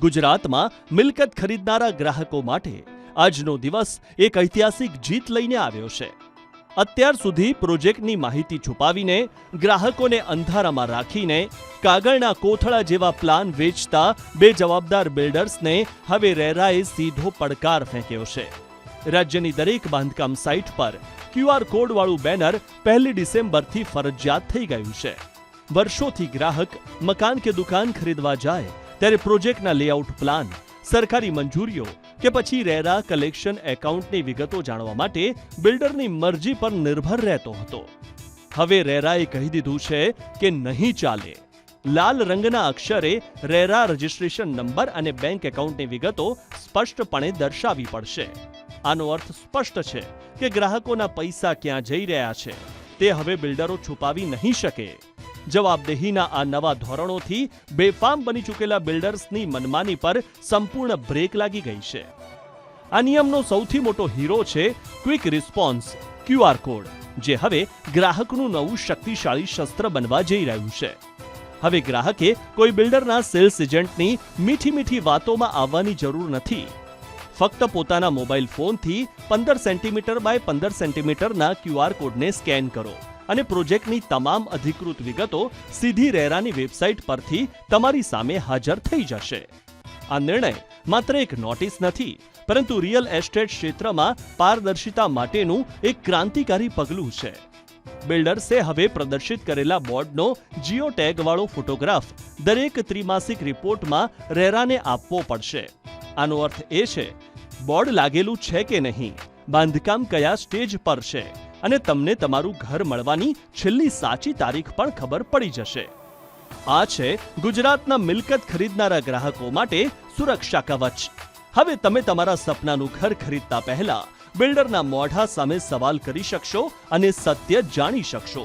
ગુજરાતમાં મિલકત ખરીદનારા ગ્રાહકો માટે આજનો દિવસ એક ઐતિહાસિક જીત લઈને આવ્યો છે. અત્યાર સુધી પ્રોજેક્ટની માહિતી છુપાવીને ગ્રાહકોને અંધારામાં રાખીને કાગળના કોથળા જેવા પ્લાન વેચતા બે જવાબદાર બિલ્ડર્સને હવે રેરાએ સીધો પડકાર ફેંક્યો છે. રાજ્યની દરેક બાંધકામ સાઇટ પર ક્યુઆર કોડવાળું બેનર પહેલી ડિસેમ્બરથી ફરજિયાત થઈ ગયું છે. વર્ષોથી ગ્રાહક મકાન કે દુકાન ખરીદવા જાય ત્યારે પ્રોજેક્ટના લેઆઉટ પ્લાન, સરકારી મંજૂરીઓ કે પછી રેરા કલેક્શન એકાઉન્ટની વિગતો જાણવા માટે બિલ્ડરની મરજી પર નિર્ભર રહેતો હતો. હવે રેરાએ કહી દીધું છે કે નહીં ચાલે. લાલ રંગના અક્ષરે રેરા રજિસ્ટ્રેશન નંબર અને બેંક એકાઉન્ટની વિગતો સ્પષ્ટપણે દર્શાવવી પડશે. આનો અર્થ સ્પષ્ટ છે કે ગ્રાહકોના પૈસા ક્યાં જઈ રહ્યા છે. તે હવે બિલ્ડરો છુપાવી નહીં શકે. જવાબદેહીના આ નવા ધોરણોથી બેફામ બની ચૂકેલા બિલ્ડર્સની મનમાની પર સંપૂર્ણ બ્રેક લાગી ગઈ છે. આ નિયમનો સૌથી મોટો હીરો છે ક્વિક રિસ્પોન્સ ક્યુઆર કોડ, જે હવે ગ્રાહકનું નવું શક્તિશાળી શસ્ત્ર બનવા જઈ રહ્યું છે. હવે ગ્રાહકે કોઈ બિલ્ડરના સેલ્સ એજન્ટની મીઠી મીઠી વાતોમાં આવવાની જરૂર નથી. ફક્ત પોતાના મોબાઈલ ફોનથી પંદર સેન્ટીમીટર બાય પંદર સેન્ટીમીટરના ક્યુઆર કોડને સ્કેન કરો. અને પ્રોજેક્ટની તમામ અધિકૃત વિગતો સીધી રેરાની વેબસાઇટ પરથી તમારી સામે હાજર થઈ જશે. આ નિર્ણય માત્ર એક નોટિસ નથી, પરંતુ રિયલ એસ્ટેટ ક્ષેત્રમાં પારદર્શિતા માટેનું એક ક્રાંતિકારી પગલું છે. બિલ્ડર્સે હવે પ્રદર્શિત કરેલા બોર્ડનો જીઓ ટેગવાળો ફોટોગ્રાફ દરેક ત્રિમાસિક રિપોર્ટમાં રેરાને આપવો પડશે. આનો અર્થ એ છે, બોર્ડ લાગેલું છે કે નહીં, બાંધકામ કયા સ્ટેજ પર છે અને તમને તમારું ઘર મળવાની છેલ્લી સાચી તારીખ પણ ખબર પડી જશે. આ છે ગુજરાતના મિલકત ખરીદનારા ગ્રાહકો માટે સુરક્ષા કવચ. હવે તમે તમારા સપનાનું ઘર ખરીદતા પહેલા બિલ્ડરના મોઢા સામે સવાલ કરી શકશો અને સત્ય જાણી શકશો.